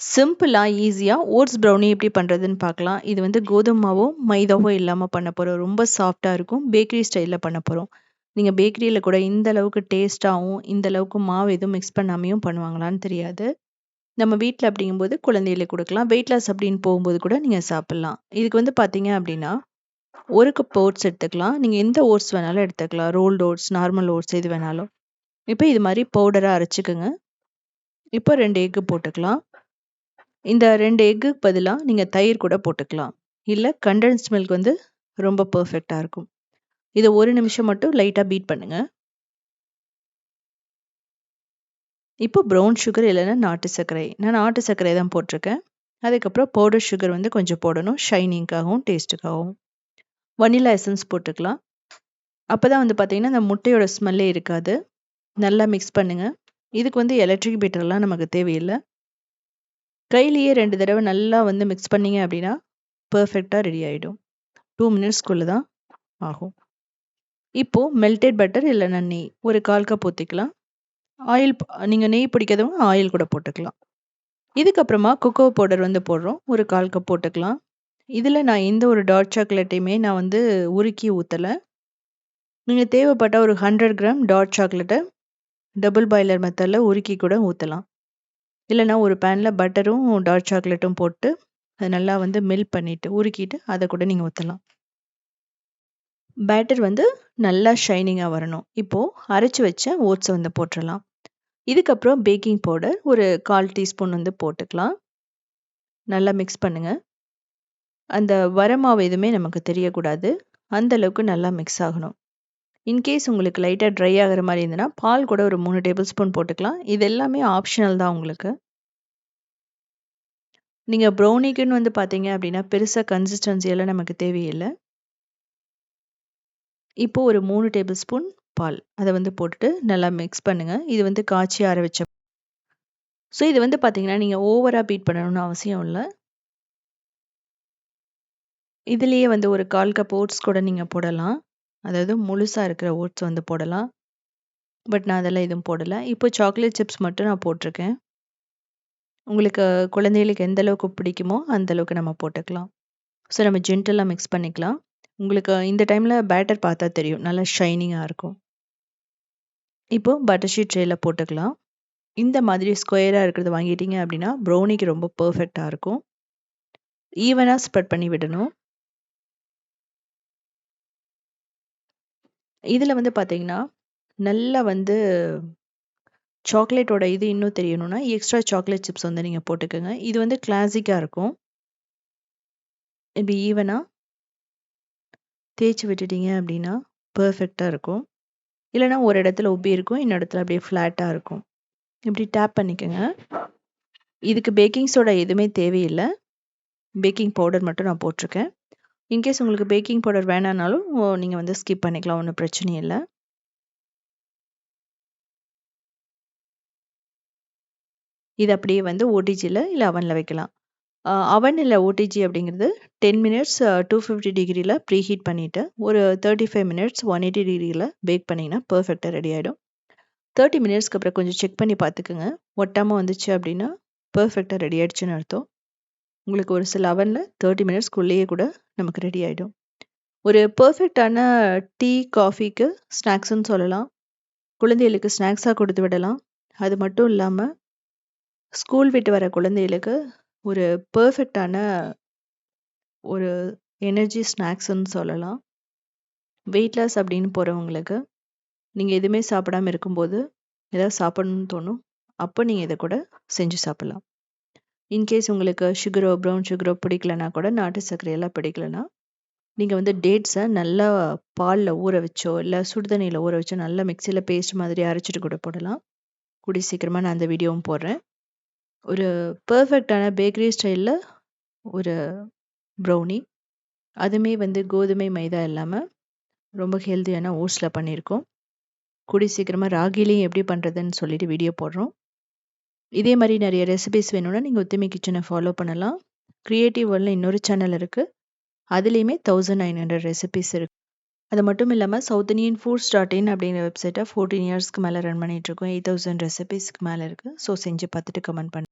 சிம்பிளாக ஈஸியாக oats brownie எப்படி பண்ணுறதுன்னு பார்க்கலாம். இது வந்து கோதுமை மாவோ மைதாவோ இல்லாமல் பண்ண போகிறோம் ரொம்ப சாஃப்டாக இருக்கும். பேக்கரி ஸ்டைலில் பண்ண போகிறோம் நீங்கள் பேக்கரியில் கூட இந்த அளவுக்கு டேஸ்ட்டாகவும் இந்த அளவுக்கு மாவு எதுவும் மிக்ஸ் பண்ணாமையும் பண்ணுவாங்களான்னு தெரியாது. நம்ம வீட்டில் அப்படிங்கும்போது குழந்தைகளுக்கு கொடுக்கலாம். வெயிட் லாஸ் அப்படின்னு போகும்போது கூட நீங்கள் சாப்பிட்லாம். இதுக்கு வந்து பார்த்தீங்க அப்படின்னா ஒரு கப் ஓட்ஸ் எடுத்துக்கலாம். நீங்கள் எந்த ஓட்ஸ் வேணாலும் எடுத்துக்கலாம். ரோல்டு ஓட்ஸ் நார்மல் ஓட்ஸ் எது வேணாலும். இப்போ இது மாதிரி பவுடராக அரைச்சிக்கோங்க. இப்போ ரெண்டு எக்கு போட்டுக்கலாம். இந்த ரெண்டு எக்குக்கு பதிலாக நீங்கள் தயிர் கூட போட்டுக்கலாம். இல்லை கண்டென்ஸ்ட் மில்க் வந்து ரொம்ப பர்ஃபெக்டாக இருக்கும். இதை ஒரு நிமிஷம் மட்டும் லைட்டாக பீட் பண்ணுங்கள் இப்போ ப்ரௌன் சுகர் இல்லைன்னா நாட்டு சர்க்கரை. நான் நாட்டு சர்க்கரை தான் போட்டிருக்கேன். அதுக்கப்புறம் பவுடர் சுகர் வந்து கொஞ்சம் போடணும். ஷைனிங்காகவும் டேஸ்ட்டுக்காகவும் வனிலா எசன்ஸ் போட்டுக்கலாம். அப்போ தான் வந்து பார்த்தீங்கன்னா அந்த முட்டையோட ஸ்மெல்லே இருக்காது. நல்லா மிக்ஸ் பண்ணுங்கள் இதுக்கு வந்து எலக்ட்ரிக் பீட்டர்லாம் நமக்கு தேவையில்லை. கையிலேயே ரெண்டு தடவை நல்லா வந்து மிக்ஸ் பண்ணீங்க அப்படின்னா பர்ஃபெக்டாக ரெடி ஆகிடும் டூ மினிட்ஸ்க்குள்ளே தான் ஆகும். இப்போது மெல்டட் பட்டர் இல்லைன்னா நெய் ஒரு கால் கப் ஊற்றிக்கலாம் ஆயில் நீங்கள் நெய் பிடிக்காதவங்க ஆயில் கூட போட்டுக்கலாம். இதுக்கப்புறமா கொக்கோ பவுடர் வந்து போடுறோம் ஒரு கால் கப் போட்டுக்கலாம். இதில் நான் எந்த ஒரு டார்க் சாக்லேட்டையுமே நான் வந்து உருக்கி ஊற்றலை நீங்கள் தேவைப்பட்ட ஒரு ஹண்ட்ரட் கிராம் டார்க் சாக்லேட்டை டபுள் பாய்லர் மெத்தடில் உருக்கி கூட ஊற்றலாம் இல்லைனா ஒரு பேனில் பட்டரும் டார்க் சாக்லேட்டும் போட்டு அதை நல்லா வந்து மெல்ட் பண்ணிவிட்டு உருக்கிட்டு அதை கூட நீங்கள் ஊற்றலாம் பேட்டர் வந்து நல்லா ஷைனிங்காக வரணும். இப்போது அரைச்சி வச்ச ஓட்ஸை வந்து போட்டுடலாம். இதுக்கப்புறம் பேக்கிங் பவுடர் ஒரு கால் டீஸ்பூன் வந்து போட்டுக்கலாம். நல்லா மிக்ஸ் பண்ணுங்கள் அந்த வரமாவு எதுவுமே நமக்கு தெரியக்கூடாது. அந்த அளவுக்கு நல்லா மிக்ஸ் ஆகணும். இன்கேஸ் உங்களுக்கு லைட்டாக ட்ரை ஆகிற மாதிரி இருந்ததுன்னா பால் கூட ஒரு மூணு டேபிள் ஸ்பூன் போட்டுக்கலாம். இது எல்லாமே ஆப்ஷனல் தான் உங்களுக்கு. நீங்கள் ப்ரௌனிக்குன்னு வந்து பார்த்தீங்க அப்படின்னா பெருசாக கன்சிஸ்டன்சி எல்லாம் நமக்கு தேவையில்லை. இப்போ ஒரு மூணு டேபிள் ஸ்பூன் பால். அதை வந்து போட்டுட்டு நல்லா மிக்ஸ் பண்ணுங்கள் இது வந்து காய்ச்சி ஆற வச்ச ஸோ இது வந்து பார்த்தீங்கன்னா நீங்கள் ஓவராக பீட் பண்ணணும்னு அவசியம் இல்லை. இதுலேயே வந்து ஒரு கால் கப் ஓட்ஸ் கூட நீங்கள் போடலாம். அதாவது முழுசாக இருக்கிற ஓட்ஸ் வந்து போடலாம். பட் நான் அதெல்லாம் எதுவும் போடலை. இப்போ சாக்லேட் சிப்ஸ் மட்டும் நான் போட்டிருக்கேன். உங்களுக்கு குழந்தைகளுக்கு எந்த அளவுக்கு பிடிக்குமோ அந்த அளவுக்கு நம்ம போட்டுக்கலாம். ஸோ நம்ம ஜென்டலாக மிக்ஸ் பண்ணிக்கலாம். உங்களுக்கு இந்த டைமில் பேட்டர் பார்த்தா தெரியும். நல்லா ஷைனிங்காக இருக்கும். இப்போ பட்டர் ஷீட் ட்ரேயில் போட்டுக்கலாம். இந்த மாதிரி ஸ்கொயராக இருக்கிறது வாங்கிட்டீங்க அப்படின்னா ப்ரௌனிக்கு ரொம்ப பர்ஃபெக்டாக இருக்கும். ஈவனாக ஸ்ப்ரெட் பண்ணி விடணும். இதில் வந்து பார்த்தீங்கன்னா நல்லா வந்து சாக்லேட்டோட இது இன்னும் தெரியணும்னா எக்ஸ்ட்ரா சாக்லேட் சிப்ஸ் வந்து நீங்கள் போட்டுக்கோங்க. இது வந்து கிளாசிக்காக இருக்கும். இப்படி ஈவனாக தேய்ச்சி விட்டுட்டீங்க அப்படின்னா பர்ஃபெக்டாக இருக்கும். இல்லைனா ஒரு இடத்துல உப்பி இருக்கும் இன்னொரு இடத்துல அப்படியே ஃப்ளாட்டாக இருக்கும். இப்படி டேப் பண்ணிக்கோங்க. இதுக்கு பேக்கிங் சோடா எதுவுமே தேவையில்லை. பேக்கிங் பவுடர் மட்டும் நான் போட்டிருக்கேன். இன்கேஸ் உங்களுக்கு பேக்கிங் பவுடர் வேணானாலும் நீங்கள் வந்து ஸ்கிப் பண்ணிக்கலாம் ஒன்றும் பிரச்சனை இல்லை. இது அப்படியே வந்து ஓடிஜியில் இல்லை அவனில் வைக்கலாம். அவன் இல்லை ஓடிஜி அப்படிங்கிறது டென் மினிட்ஸ் டூ ஃபிஃப்டி டிகிரியில் ப்ரீ ஹீட் பண்ணிவிட்டு ஒரு thirty five minutes one eighty டிகிரியில் பேக் பண்ணிங்கன்னா பர்ஃபெக்டாக ரெடி ஆகிடும் தேர்ட்டி மினிட்ஸ்க்கு அப்புறம் கொஞ்சம் செக் பண்ணி பார்த்துக்குங்க. ஒட்டாமல் வந்துச்சு அப்படின்னா பர்ஃபெக்டாக ரெடி ஆகிடுச்சுன்னு அர்த்தம். உங்களுக்கு ஒரு சில அவனில் தேர்ட்டி மினிட்ஸ்க்குள்ளேயே கூட நமக்கு ரெடி ஆகிடும் ஒரு பர்ஃபெக்டான டீ காஃபிக்கு ஸ்நாக்ஸ்ன்னு சொல்லலாம் குழந்தைகளுக்கு ஸ்நாக்ஸாக கொடுத்து விடலாம் அது மட்டும் இல்லாமல் ஸ்கூல் விட்டு வர குழந்தைகளுக்கு ஒரு பர்ஃபெக்டான ஒரு எனர்ஜி ஸ்நாக்ஸ்ன்னு சொல்லலாம். வெயிட் லாஸ் அப்படின்னு போகிறவங்களுக்கு நீங்கள் எதுவுமே சாப்பிடாம இருக்கும்போது, ஏதாவது சாப்பிடணும்னு தோணும். அப்போ நீங்கள் இதை கூட செஞ்சு சாப்பிட்லாம் இன்கேஸ் உங்களுக்கு சுகரோ, ப்ரௌன் சுகரோ பிடிக்கலனா கூட நாட்டு சர்க்கரையெல்லாம் பிடிக்கலனா, நீங்கள் வந்து டேட்ஸை நல்லா பாலில் ஊற வச்சோ, இல்லை சுடுதண்ணியில் ஊற வச்சோ நல்லா மிக்சியில் பேஸ்ட் மாதிரி அரைச்சிட்டு கூட போடலாம். கூடி சீக்கிரமாக நான் அந்த வீடியோவும் போடுறேன். ஒரு பர்ஃபெக்டான பேக்கரி ஸ்டைலில் ஒரு ப்ரௌனி அதுவுமே வந்து கோதுமை மைதா இல்லாமல் ரொம்ப ஹெல்த்தியான ஓட்ஸில் பண்ணியிருக்கோம் கூடி சீக்கிரமாக ராகிலையும் எப்படி பண்ணுறதுன்னு சொல்லிட்டு வீடியோ போடுறோம் இதே மாதிரி நிறைய ரெசிபிஸ் வேணும்னா நீங்கள் ஒத்துமை கிச்சனை ஃபாலோ பண்ணலாம். க்ரியேட்டிவ் வேர்ல்டில் இன்னொரு சேனல் இருக்குது அதுலேயுமே தௌசண்ட் நைன் ஹண்ட்ரட் ரெசிபிஸ் இருக்குது அது மட்டும் இல்லாமல் south Indian foods dot in அப்படிங்கிற வெப்சைட்டை ஃபோர்டீன் இயர்ஸ்க்கு மேலே ரன் பண்ணிகிட்ருக்கோம் எயிட் தௌசண்ட் ரெசிபிஸ்க்கு மேலே இருக்குது ஸோ செஞ்சு பார்த்துட்டு கமெண்ட் பண்ணி.